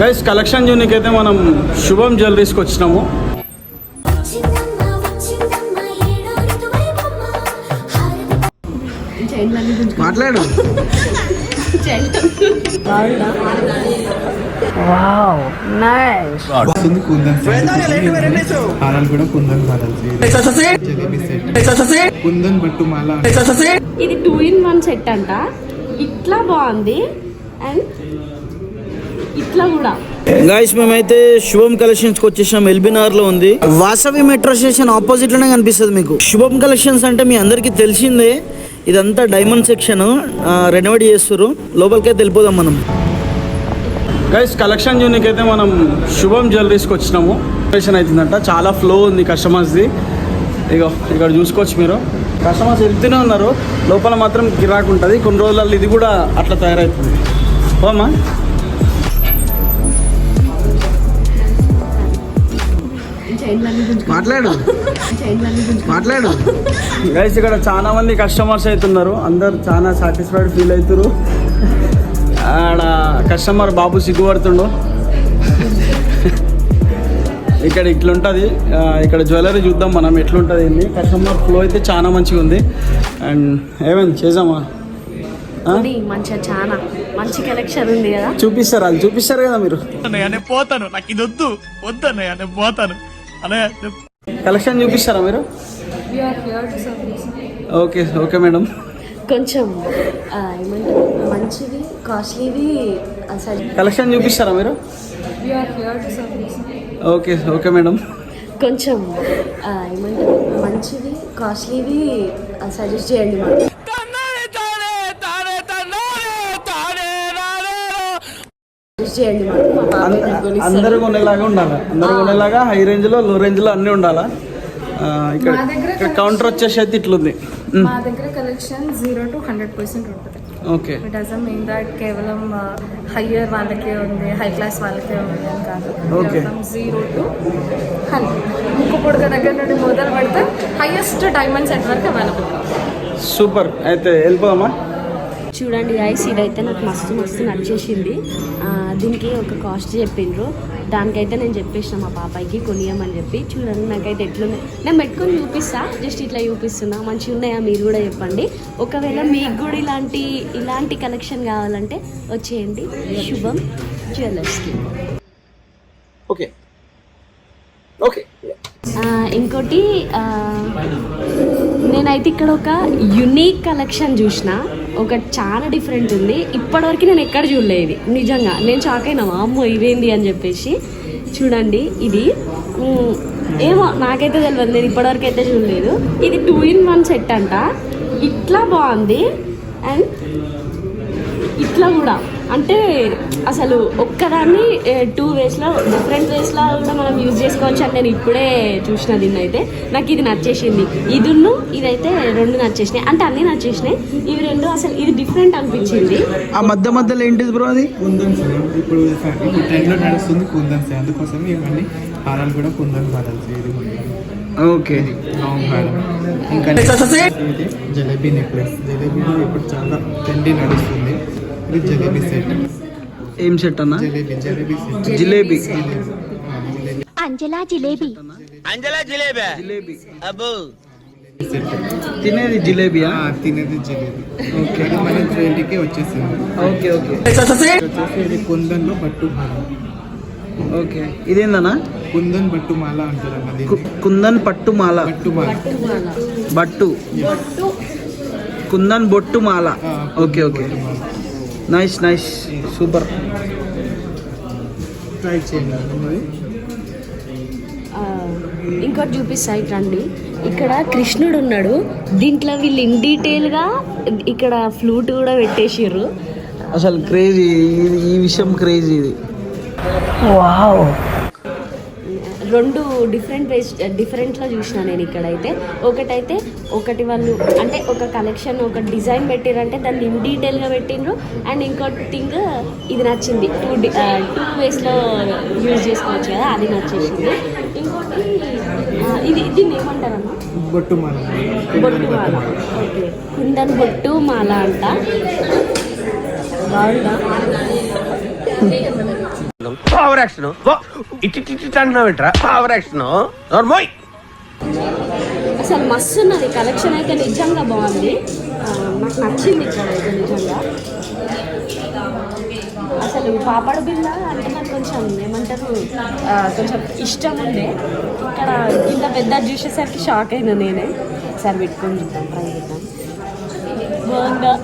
Guys collection unique అయితే మనం శుభం జ్యువెలరీస్కి వచ్చినాము. మాట్లాడు. కుందన్ బట్టు మాల. ఇది టూ ఇన్ వన్ సెట్ అంట. ఇట్లా బాగుంది. అండ్ కూడా. గాయస్ మేమైతే శుభం కలెక్షన్స్కి వచ్చేసాం ఎల్బీనగర్లో ఉంది. వాసవి మెట్రో స్టేషన్ ఆపోజిట్లోనే కనిపిస్తుంది మీకు. శుభం కలెక్షన్స్ అంటే మీ అందరికి తెలిసిందే. ఇదంతా డైమండ్ సెక్షన్ రెనోవేట్ చేస్తారు లోపలికైతే వెళ్ళిపోదాం మనం. గైస్ కలెక్షన్ యూనిక్ అయితే మనం శుభం జ్యువెలరీస్కి వచ్చినాము. ఆపరేషన్ అవుతుందంట చాలా ఫ్లో ఉంది కస్టమర్స్ది ఇగో ఇక్కడ చూసుకోవచ్చు మీరు. కస్టమర్స్ వెళ్తూనే ఉన్నారు. లోపల మాత్రం గిరాకు ఉంటుంది. కొన్ని రోజులలో ఇది కూడా అట్లా తయారవుతుంది ఓమా మాట్లాడు. మాట్లాడు. గైస్ ఇక్కడ చాలా మంది కస్టమర్స్ అవుతున్నారు అందరు చాలా సాటిస్ఫైడ్ ఫీల్ అవుతారు ఆడ కస్టమర్ బాబు సిగ్గుపడుతుండు. ఇక్కడ ఇట్లుంటుంది. ఇక్కడ జ్యువెలరీ చూద్దాం మనం ఎట్లుంటుంది ఏంది. కస్టమర్ ఫ్లో అయితే చాలా మంచిగా ఉంది. అండ్ ఏమైంది చేసామా మంచిగా చాలా మంచి కలెక్షన్ ఉంది కదా. చూపిస్తారు అది చూపిస్తారు కదా మీరు. పోతాను నాకు ఇది వద్దు వద్దు అన్నయ్య నేను పోతాను. కలెక్షన్ చూపిస్తారా మీరు? Okay okay madam. కొంచెం ఆ, ఏమంటారు? మంచివి కాస్ట్లీవి కలెక్షన్ చూపిస్తారా మీరు? Okay okay madam. కొంచెం ఆ, ఏమంటారు? మంచివి కాస్ట్లీవి సజెస్ట్ చేయండి మాకు. చేయండి. అందరూ కొనేలాగా ఉండాలి? అందరూ కొనేలాగా హై రేంజ్లో లో రేంజ్లో అన్నీ ఉండాలా? ఇక్కడ ఇక్కడ కౌంటర్ వచ్చేసి అయితే ఇట్లుంది. మ్, దగ్గర collection zero to hundred percent ఉంటుంది. Okay. It doesn't mean that కేవలం హయ్యర్ వాళ్ళకే ఉంది హై క్లాస్ వాళ్ళకే ఉంది అని కాదు. కేవలం జీరో టు హండ్రెడ్ ముక్కు పొడుగ దగ్గర నుండి మొదలు పెడితే హైయెస్ట్ డైమండ్ సెట్ వరకు అవైలబుల్ సూపర్. అయితే వెళ్ళిపోదామా? చూడండి గాయస్ ఇదైతే నాకు మస్తు మస్తు నచ్చేసింది. దీనికి ఒక కాస్ట్ చెప్పిండ్రు. దానికైతే నేను చెప్పేసిన మా పాపాయికి కొనియమని చెప్పి. చూడండి నాకైతే ఎట్లున్నాయి నేను పెట్టుకొని చూపిస్తా. జస్ట్ ఇట్లా చూపిస్తున్నా. మంచిగా ఉన్నాయా మీరు కూడా చెప్పండి. ఒకవేళ మీకు కూడా ఇలాంటి ఇలాంటి కలెక్షన్ కావాలంటే వచ్చేయండి. శుభం జ్యువెలర్స్కి ఓకే ఓకే ఇంకోటి నేనైతే ఇక్కడ ఒక యునీక్ కలెక్షన్ చూసిన. ఒక చాలా డిఫరెంట్ ఉంది. ఇప్పటివరకు నేను ఎక్కడ చూడలేదు ఇది. నిజంగా. నేను షాక్ అయినా అమ్మో ఇవేంది అని చెప్పేసి. చూడండి ఇది. ఏమో నాకైతే తెలియదు నేను ఇప్పటివరకు అయితే చూడలేదు. ఇది టూ ఇన్ వన్ సెట్ అంట. ఇట్లా బాగుంది. అండ్ ఇట్లా కూడా. అంటే అసలు ఒక్కదాన్ని టూ వేస్లో డిఫరెంట్ వేస్లో కూడా మనం యూజ్ చేసుకోవచ్చు అని నేను ఇప్పుడే చూసిన దీన్ని అయితే. నాకు ఇది నచ్చేసింది. ఇదిను ఇదైతే రెండు నచ్చేసినాయి. అంటే అన్నీ నచ్చేసినాయి. ఇవి రెండు అసలు ఇది డిఫరెంట్ అనిపించింది. ఆ మధ్య మధ్యలో ఏంటిది బ్రో అది? కుందన్ సార్. ఇప్పుడు ఇప్పుడు ట్రెండ్లో నడుస్తుంది కుందన్ అందుకోసం ఇవన్నీ హారాలు కూడా కుందన్ హారాలు ఇది ఓకే. ఇంకా ఇది జలేబీ నెక్లెస్. జలేబీ ఇప్పుడు చాలా ట్రెండీ నడుస్తుంది. ఇది జలేబీ సెట్ ఏం సెట్ అన్న? జలేబీ జలేబీ సెట్ జిలేబీ అంజలా జిలేబీ జిలేబీ తినేది జిలేబియా? తినేది జలేబీ. ఓకే. మన వచ్చేసింది. Okay okay. వచ్చేసి ఇది కుందన్లో బట్టు హారం ఓకే. ఇదేందన్నా? కుందన్ బట్టు మాల అంటారు కుందన్ పట్టు మాల బట్టు. మాల బట్టు కుందన్ బొట్టు మాల okay okay. Nice nice super try చేయండి. ఇంకోటి చూపిస్తా రండి ఇక్కడ కృష్ణుడు ఉన్నాడు. దీంట్లో వీళ్ళు ఇన్ డీటెయిల్గా ఇక్కడ ఫ్లూట్ కూడా పెట్టేసిర్రు. అసలు క్రేజీ ఈ విషయం క్రేజీ ఇది. రెండు డిఫరెంట్ వేస్ డిఫరెంట్లో చూసిన నేను ఇక్కడైతే. ఒకటైతే ఒకటి వాళ్ళు అంటే ఒక కలెక్షన్ ఒక డిజైన్ పెట్టిరంటే దాన్ని ఇన్ డీటెయిల్గా పెట్టిండ్రు అండ్ ఇంకోటి థింగ్ ఇది నచ్చింది టూ టూ వేస్లో యూజ్ చేసుకోవచ్చు కదా అది నచ్చేసింది ఇంకోటి ఇది దీన్ని ఏమంటారమ్మా బొట్టు మాల బొట్టు మాల ఓకే కుందన్ బొట్టు మాల అంట బాగుందా ఓవర్ యాక్షన్ ఇటు ఇటు ఇటు అంటున్నావేంట్రా ఓవర్ యాక్షన్ నోర్మోయ్ అసలు మస్తు ఉన్నది. కలెక్షన్ అయితే నిజంగా బాగుంది. నాకు నచ్చింది ఇక్కడ అయితే నిజంగా. అసలు పాపడ బిల్ల అంటే నాకు కొంచెం ఏమంటారు కొంచెం ఇష్టం ఉండే. ఇక్కడ ఇంత పెద్ద చూసేసరికి షాక్ అయినా నేనే. ఒకసారి పెట్టుకొని చూద్దాం ట్రై చేద్దాం. బాగుందా?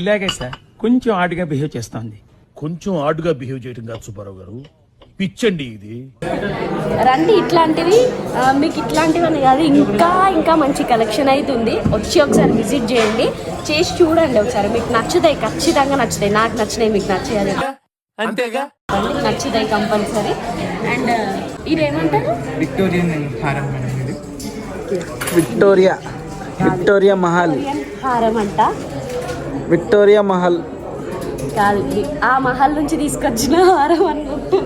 ఇలాగే సార్ కొంచెం ఆడుగా బిహేవ్ చేస్తోంది. కొంచెం ఆడుగా బిహేవ్ చేయడం కాదు సుబ్బారావు గారు. పిచ్చండి ఇది. రండి ఇట్లాంటివి మీకు ఇట్లాంటివి అని కాదు ఇంకా ఇంకా మంచి కలెక్షన్ అవుతుంది వచ్చి ఒకసారి విజిట్ చేయండి. చేసి చూడండి ఒకసారి. మీకు నచ్చుతాయి ఖచ్చితంగా నచ్చుతాయి. నాకు నచ్చినాయి మీకు నచ్చాయి అంతేగా? నచ్చుతాయి కంపల్సరీ అండ్ ఇదేమంటారు? విక్టోరియన్ హారం విక్టోరియా. విక్టోరియా మహల్. హారం అంట. విక్టోరియా మహల్. కాదు ఇది ఆ మహల్ నుంచి తీసుకొచ్చిన హారం అన్నట్టు.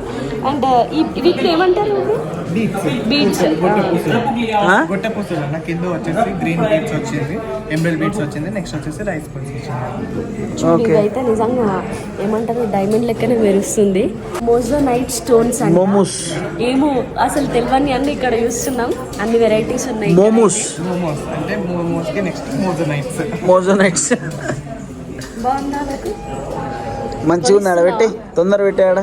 అండ్ ఈ వీటిని ఏమంటారు బీట్స్ బీడ్స్ ఆ? గొట్టె పూసలు. అన్న కింద వచ్చేసి గ్రీన్ బీట్స్ వచ్చింది. ఎంబ్రెల్ బీట్స్ వచ్చింది. నెక్స్ట్ వచ్చేసి రైస్ పల్స్ వచ్చింది ఓకే ఇదైతే నిజంగా ఏమంటారు? డైమండ్ లెక్కనే మెరుస్తుంది. మోజో నైట్ స్టోన్స్ మోమోస్ ఏమో అసలు తెలియని అన్ని ఇక్కడ చూస్తున్నాం. అన్ని వెరైటీస్ ఉన్నాయి మోమోస్ మోమోస్ అంటే మోమోస్కి next mojo nights mojo nights బాగుందా మంచిగా ఉన్నాడు? పెట్టి తొందర పెట్టాడ?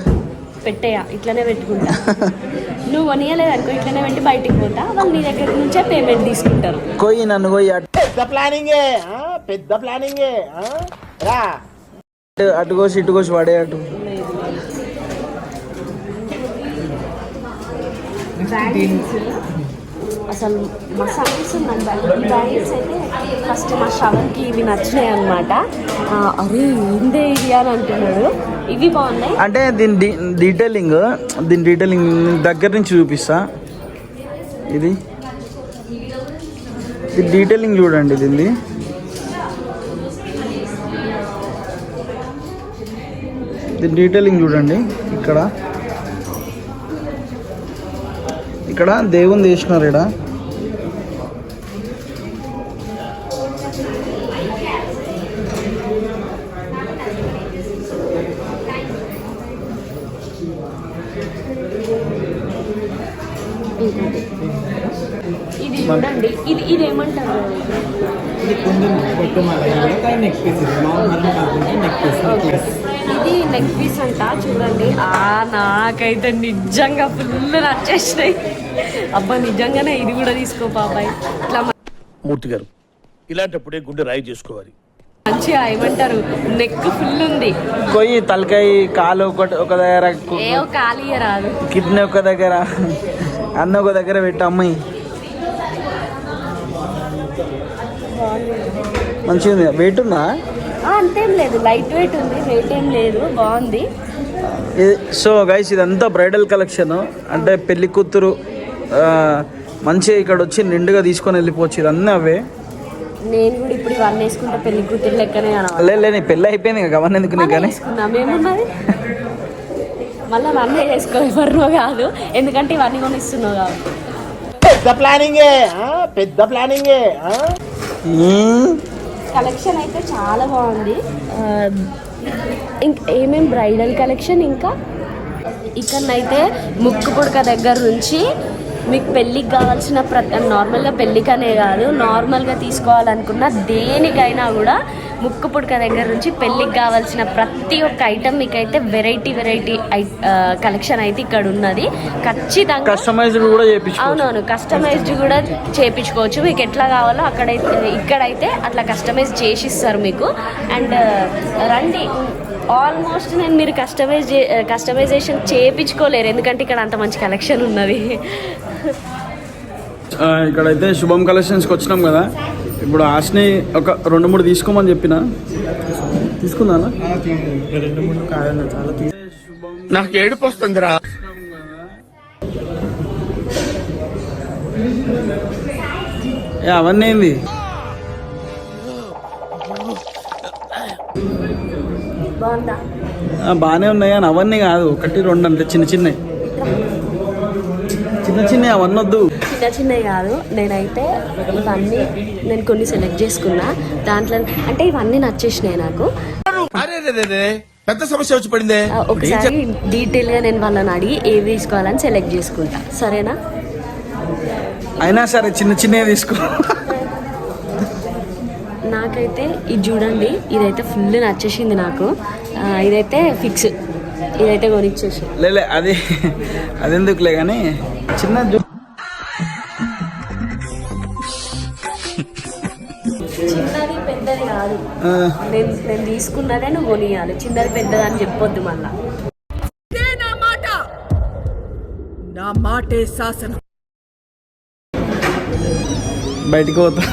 పెట్టేయా ఇట్లనే పెట్టుకుంటా. నువ్వు కొనియలేదు అనుకో ఇట్లనే పెట్టి బయటికి పోతా. వాళ్ళు నీ దగ్గర నుంచే పేమెంట్ తీసుకుంటారు. కొయ్యి నన్ను కొయ్యి అటు. పెద్ద ప్లానింగే పెద్ద ప్లానింగే రా. అటు కోసి ఇటు కోసి పడే అటు. అసలు మా అనిపిస్తుంది నాకు ఈ బ్యాంగిల్స్ అయితే ఫస్ట్ మా షవర్కి ఇవి నచ్చినాయి అనమాట అరే ఇందే ఇది అని అంటున్నాడు. ఇవి బాగున్నాయి. అంటే దీని డీ డీటెయిలింగ్ దీని డీటెయిలింగ్ దగ్గర నుంచి చూపిస్తా. ఇది. ఇది డీటెయిలింగ్ చూడండి దీన్ని. దీని డీటెయిలింగ్ చూడండి ఇక్కడ. ఇక్కడ దేవుని వేసినారు ఇక్కడ ఇది చూడండి. ఇది ఇది ఏమంటారు? ఇది కొంచెం గొట్టమాల కానీ నెక్ పీస్ ఇది. లాంగ్ హారం కాకుండా నెక్ పీస్ నెక్లెస్ ఇది నెక్ పీస్ అంట. చూడండి. ఆ నాకైతే నిజంగా ఫుల్ నచ్చేసినాయి అబ్బా నిజంగానే ఇది కూడా తీసుకో బాబాయ్ ఇట్లా మూర్తి గారు ఇలాంటప్పుడే గుండె రాయి చేసుకోవాలి. మంచిగా ఏమంటారు? నెక్ ఫుల్ ఉంది. కొయ్యి తలకాయ కాలు ఒకటి ఒక దగ్గర ఏ ఖాళీ రాదు. కిడ్నీ ఒక దగ్గర అన్న ఒక దగ్గర పెట్టు అమ్మాయి. మంచిగా ఉంది? వెయిట్ ఉందా? ఆ, అంతేం లేదు. లైట్ వెయిట్ ఉంది. వెయిట్ ఏం లేదు. బాగుంది. ఇది- సో గైస్ ఇదంతా బ్రైడల్ కలెక్షన్ అంటే పెళ్ళి కూతురు మంచిగా ఇక్కడ వచ్చి నిండుగా తీసుకొని వెళ్ళిపోవచ్చు. ఇదన్నీ అవే. నేను కూడా ఇప్పుడు ఇవన్నీ వేసుకుంటే పెళ్ళి కూతురు లెక్కనే కనవాలి లే లే, నీ పెళ్ళి అయిపోయింది కదా అవన్నీ ఎందుకు నీకు కానీ? మళ్ళీ అవన్నీ వేసుకో ఎవరినో కాదు. ఎందుకంటే ఇవన్నీ కొనిస్తున్నావు కాబట్టి. పెద్ద ప్లానింగే పెద్ద ప్లానింగే. కలెక్షన్ అయితే చాలా బాగుంది. ఇంక ఏమేం బ్రైడల్ కలెక్షన్ ఇంకా? ఇక్కడనైతే ముక్కు పుడక దగ్గర నుంచి మీకు పెళ్ళికి కావాల్సిన ప్రతి నార్మల్గా పెళ్ళికనే కాదు నార్మల్గా తీసుకోవాలనుకున్న దేనికైనా కూడా ముక్కు పుడక దగ్గర నుంచి పెళ్ళికి కావాల్సిన ప్రతి ఒక్క ఐటమ్ మీకైతే వెరైటీ వెరైటీ కలెక్షన్ అయితే ఇక్కడ ఉన్నది. ఖచ్చితంగా కస్టమైజ్డ్ కూడా అవునవును కస్టమైజ్డ్ కూడా చేపించుకోవచ్చు. మీకు ఎట్లా కావాలో అక్కడైతే ఇక్కడైతే అట్లా కస్టమైజ్ చేసిస్తారు మీకు. అండ్ రండి. ఆల్మోస్ట్ నేను మీరు కస్టమైజ్ కస్టమైజేషన్ చేయించుకోలేరు. ఎందుకంటే ఇక్కడ అంత మంచి కలెక్షన్ ఉన్నది. ఇక్కడైతే శుభం కలెక్షన్స్కి వచ్చినాం కదా. ఇప్పుడు ఆశని ఒక రెండు మూడు తీసుకోమని చెప్పిన? తీసుకున్నానా నాకు ఏడుపు వస్తుందిరా. ఏ అవన్నీ ఏంది? బాగుందా? బాగానే ఉన్నాయి కానీ అవన్నీ కాదు. ఒకటి రెండు అంటే చిన్న చిన్నవి. చిన్న చిన్నవి అవన్నీ వద్దు చిన్న చిన్నవి కాదు. నేనైతే ఇవన్నీ నేను కొన్ని సెలెక్ట్ చేసుకున్నా. దాంట్లో అంటే ఇవన్నీ నచ్చేసినాయి నాకు. పెద్ద సమస్య వచ్చి పడిందే? ఒకసారి డీటెయిల్గా నేను వాళ్ళని అడిగి ఏవి తీసుకోవాలని సెలెక్ట్ చేసుకుంటా. సరేనా? అయినా సరే చిన్న చిన్నవి తీసుకో. నాకైతే ఇది చూడండి ఇదైతే ఫుల్ నచ్చేసింది నాకు. ఇదైతే ఫిక్స్ ఇదైతే కొనిచ్చేసి. లేలే అది అది ఎందుకులే కానీ చిన్న జు- చిన్నది పెద్దది కాదు. నేను నేను తీసుకున్నదే నువ్వు కొనియాలి. చిన్నది పెద్దది అని చెప్పొద్దు మళ్ళా. నా మాటే శాసనం. బయటికి పోతా.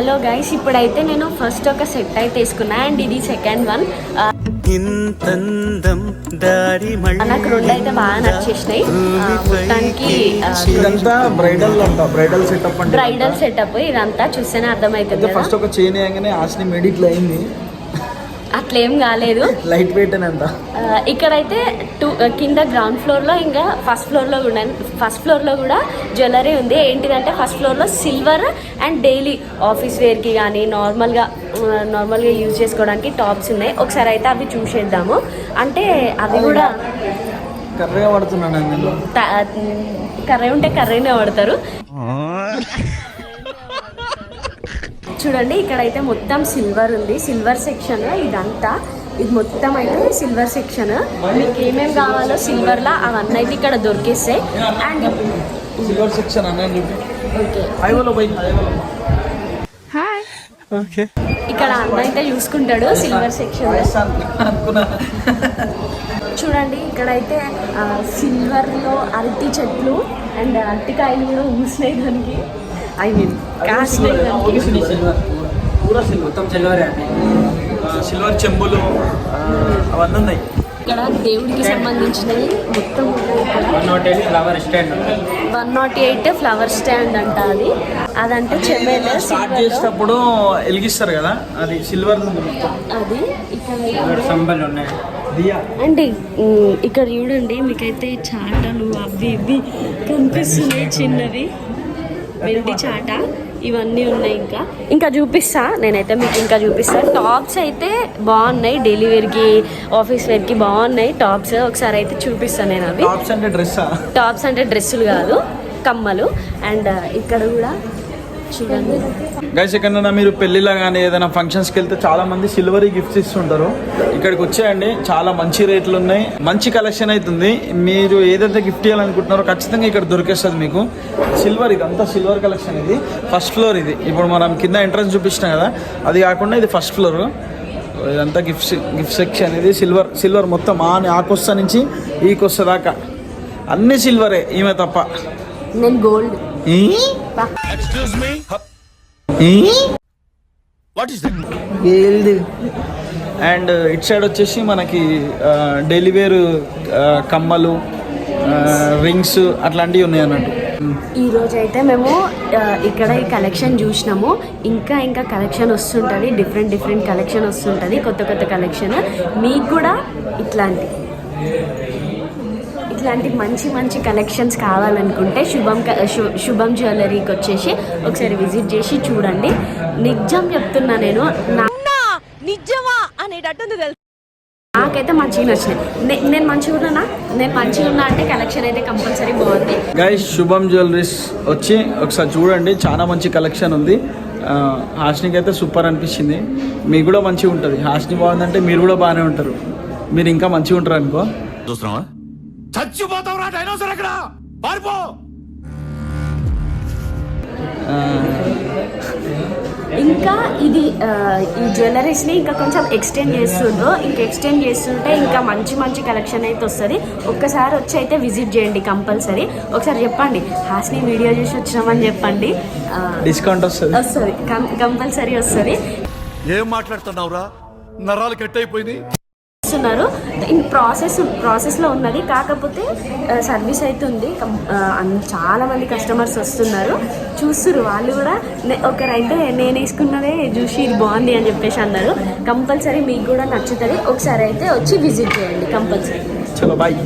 హలో గైస్ ఇప్పుడైతే నేను ఫస్ట్ ఒక సెట్ అయితే వేసుకున్నా అండ్ ఇది సెకండ్ వన్ నాకు రెండు అయితే బాగా నచ్చేసినాయి. మొత్తానికి ఇదంతా బ్రైడల్ అంట బ్రైడల్ సెటప్ బ్రైడల్ సెటప్ ఇదంతా చూస్తేనే అర్థమవుతుంది ఫస్ట్ ఒక చైన్ వేయగానే ఆశని మెడిక్లో అయింది. అట్లేం కాలేదు. లైట్ వెయిట్ అని ఆ, ఇక్కడైతే టూ కింద గ్రౌండ్ ఫ్లోర్లో ఇంకా ఫస్ట్ ఫ్లోర్లో కూడా ఫస్ట్ ఫ్లోర్లో కూడా జ్యువెలరీ ఉంది. ఏంటిదంటే ఫస్ట్ ఫ్లోర్లో సిల్వర్ అండ్ డైలీ ఆఫీస్ వేర్కి కానీ నార్మల్గా నార్మల్గా యూజ్ చేసుకోవడానికి టాప్స్ ఉన్నాయి. ఒకసారి అయితే అవి చూసేద్దాము. అంటే అవి కూడా కర్రీ ఉంటే కర్రీనే వాడతారు. చూడండి ఇక్కడైతే మొత్తం సిల్వర్ ఉంది. సిల్వర్ సెక్షన్ ఇదంతా. ఇది మొత్తం అయితే సిల్వర్ సెక్షన్ మీకు ఏమేమి కావాలో సిల్వర్లో అవన్నీ అయితే ఇక్కడ దొరికేస్తాయి అండ్ సిల్వర్ సెక్షన్ అన్నాను ఓకే ఇక్కడ అన్న అయితే చూసుకుంటాడు సిల్వర్ సెక్షన్ చూడండి ఇక్కడైతే ఆ, సిల్వర్లో అరటి చెట్లు అండ్ అరటికాయలు కూడా ఊసినాయి దానికి. ఐ మీన్ దానికి సిల్వర్ పూరా సిల్వర్ మొత్తం సిల్వర్ సిల్వర్ చెంబులు అవన్నీ ఉన్నాయి. ఇక్కడ దేవుడికి సంబంధించినవి మొత్తం ఉన్నాయి ఇక్కడ. Flower stand one naught eight flower stand అంట అది. అదంటే చెమ్మేలే స్టార్ట్ చేసేటప్పుడు వెలిగిస్తారు కదా అది సిల్వర్ అది ఇక్కడ సంబల్ ఉన్నాయి. అండి ఇక్కడ చూడండి మీకైతే చాటలు అవి ఇవి కనిపిస్తున్నాయి చిన్నవి. వెండి చాట ఇవన్నీ ఉన్నాయి ఇంకా. ఇంకా చూపిస్తా నేనైతే మీకు ఇంకా చూపిస్తా. టాప్స్ అయితే బాగున్నాయి డైలీ వేర్కి ఆఫీస్ వేర్కి బాగున్నాయి. టాప్స్ ఒకసారి అయితే చూపిస్తాను నేను అవి. టాప్స్ అంటే డ్రెస్సా టాప్స్ అంటే డ్రెస్సులు కాదు కమ్మలు. అండ్ ఇక్కడ కూడా చూడండి. గైస్ ఎక్కడైనా మీరు పెళ్ళిలో కానీ ఏదైనా ఫంక్షన్స్కి వెళ్తే చాలా మంది సిల్వరీ గిఫ్ట్స్ ఇస్తుంటారు. ఇక్కడికి వచ్చేయండి. చాలా మంచి రేట్లు ఉన్నాయి. మంచి కలెక్షన్ అవుతుంది మీరు ఏదైతే గిఫ్ట్ ఇవ్వాలనుకుంటున్నారో ఖచ్చితంగా ఇక్కడ దొరికేస్తుంది మీకు. సిల్వర్ ఇది అంతా సిల్వర్ కలెక్షన్ ఇది. ఫస్ట్ ఫ్లోర్ ఇది. ఇప్పుడు మనం కింద ఎంట్రన్స్ చూపించినాం కదా అది కాకుండా ఇది ఫస్ట్ ఫ్లోర్ ఇదంతా గిఫ్ట్స్ గిఫ్ట్ సెక్షన్ ఇది. సిల్వర్ సిల్వర్ మొత్తం ఆ ఆ కొస్త నుంచి ఈ కొస్త దాకా. అన్ని సిల్వరే ఈమె తప్ప. నేను గోల్డ్? ఎక్స్క్యూజ్ మీ ఈ? What is that and it side వచ్చేసి మనకి డైలీ వేర్ కమ్మలు రింగ్స్ అట్లాంటివి ఉన్నాయి అన్నట్టు. ఈ రోజు అయితే మేము ఇక్కడ ఈ కలెక్షన్ చూసినాము. ఇంకా ఇంకా కలెక్షన్ వస్తుంటుంది. డిఫరెంట్ డిఫరెంట్ కలెక్షన్ వస్తుంటుంది. కొత్త కొత్త కలెక్షన్. మీకు కూడా ఇట్లాంటి. ఇట్లాంటి మంచి మంచి కలెక్షన్స్ కావాలనుకుంటే శుభం శుభం జ్యువెలరీకి వచ్చేసి ఒకసారి విజిట్ చేసి చూడండి. నిజం చెప్తున్నా నేను నా నిజమా అనేటట్టుంది తెలుసు? నాకైతే మంచిగా నచ్చినాయి నేను మంచిగా ఉన్నానా? నేను మంచిగా ఉన్నా అంటే కలెక్షన్ అయితే కంపల్సరీ బాగుంది గైస్ శుభం జ్యువెలరీస్ వచ్చి ఒకసారి చూడండి. చాలా మంచి కలెక్షన్ ఉంది. హాస్నికి అయితే సూపర్ అనిపించింది. మీకు కూడా మంచిగా ఉంటుంది. హాస్ని బాగుందంటే మీరు కూడా బాగానే ఉంటారు. మీరు ఇంకా మంచిగా ఉంటారు అనుకో. చూస్తున్నావా? చచ్చిపోతావురా డైనోసర్ ఎక్కడ పారిపో! ఇంకా ఇది ఈ జ్యువెలరీస్ని ఇంకా కొంచెం ఎక్స్టెండ్ చేస్తుండ్రు. ఇంకా ఎక్స్టెండ్ చేస్తుంటే ఇంకా మంచి మంచి కలెక్షన్ అయితే వస్తుంది. ఒక్కసారి వచ్చి అయితే విజిట్ చేయండి కంపల్సరీ. ఒకసారి చెప్పండి హాస్ని వీడియో చూసి వచ్చినామని చెప్పండి. డిస్కౌంట్ వస్తుంది. వస్తుంది. కంపల్సరీ వస్తుంది. ఏం మాట్లాడుతున్నావురా? నరాలు కట్ అయిపోయింది ఇస్తున్నారు ఇన్ ప్రాసెస్ ప్రాసెస్లో ఉన్నది. కాకపోతే సర్వీస్ అయితే ఉంది చాలామంది చాలా మంది కస్టమర్స్ వస్తున్నారు. చూస్తున్నారు వాళ్ళు కూడా ఒకరైతే నేను వేసుకున్నదే చూసి ఇది బాగుంది అని చెప్పేసి అన్నారు. కంపల్సరీ మీకు కూడా నచ్చుతుంది. ఒకసారి అయితే వచ్చి విజిట్ చేయండి. కంపల్సరీ. చలో బాయ్